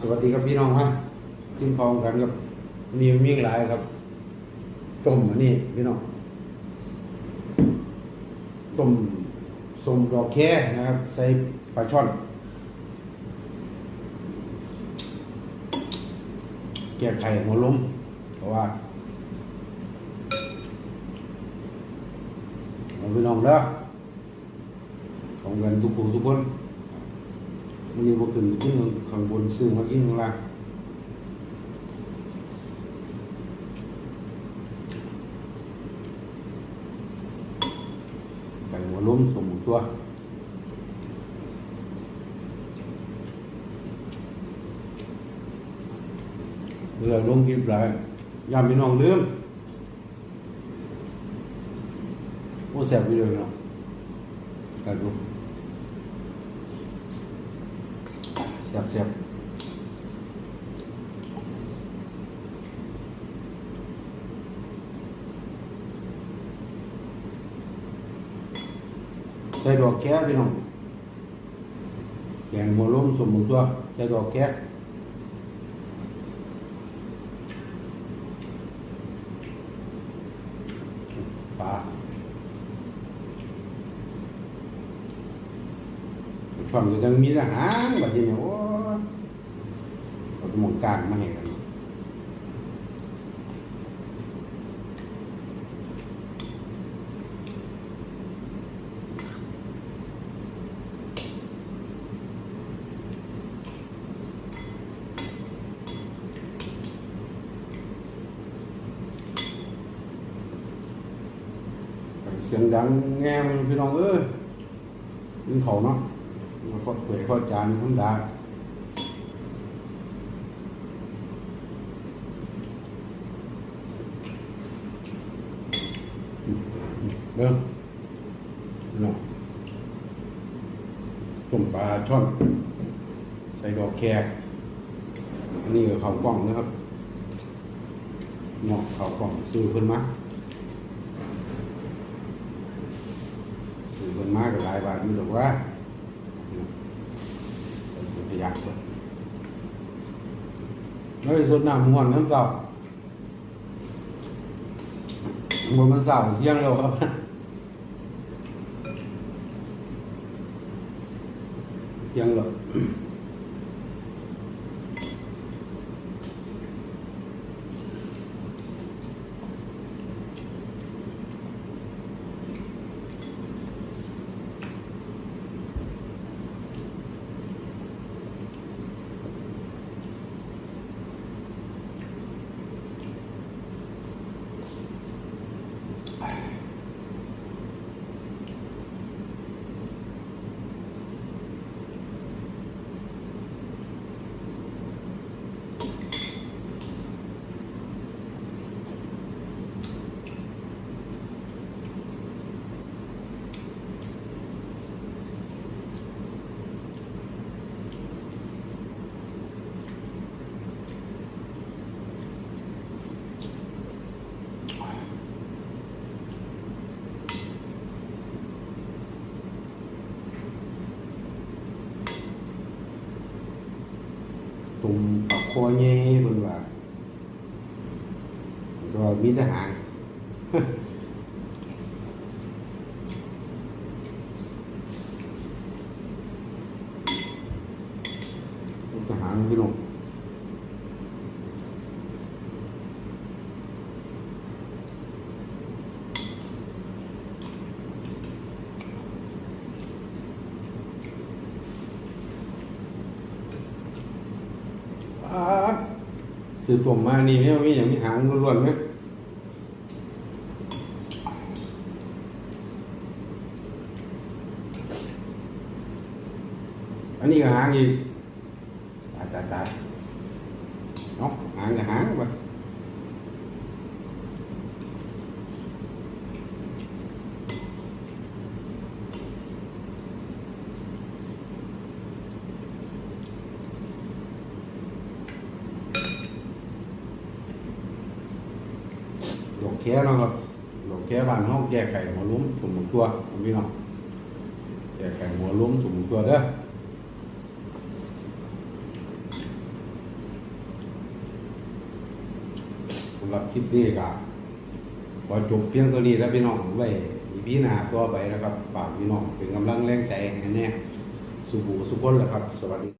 สวัสดีครับพี่น้องครับกินพร้อมกันกับมีมีหลายครับต้มอันนี้พี่น้องต้มสมดอกแค่นะครับ ใส่ปลาช่อน แก้ไข่หัวล้มเพราะว่าเราพี่น้องเด้อของกันทุกผู้ทุกคน มันนี้พวกขึ้นขึ้นข้างบนซื้อมากินข้างล่างไก่หัวล้มสมหมูตัวเรือลงคลิปหลายยามพี่น้องลืมโอ้แสบวิดีโอเนาะกันดู แสบแสบใส่ดอกแก้พี่น้องแกงหัวล้มสมมุติตัวใส่ดอกแก้ปลาช่อนก็ยังมีทหารแบบนี้เนี่ยโอ้ยเราจะมองกลางมาเห็นกันเสียงดังแง่มพี่น้องเอ้ยยินเขาเนาะ มาก็เผยข้อจานทั้งดาเด้อะน้องต้มปลาช่อน ใส่ดอกแครอันนี้ก็ข้าวกล้องนะครับเนาะข้าวกล้องซื้อเพิ่นมาคือคนมากกับหลายบาทอยู่หรอกว่า เป็นพยักเลยเฮ้ยสด 哎 ตุ่มปากคอเย่เพิ่นว่าก็มีทหารทหารพี่น้อง ซื้อตัวมานี่ไม่มีอย่างนี้หางล้วนๆไหมอันนี้ก็หางอีกตายตายตาย ค่เนาะครับดอกแค่บ้านห้องแก่ไก่หัวลุ้มสมุนตัวพี่น้องแก่ไก่หัวลุ้มสมุนตัวเด้อสำหรับคลิปนี้ก็พอจบเพียงเท่านี้แล้วพี่น้องไว้พี่นาตัวไปนะครับฝากพี่น้องเป็นกำลังแรงใจแน่สุขูสุขคนละครับ สวัสดี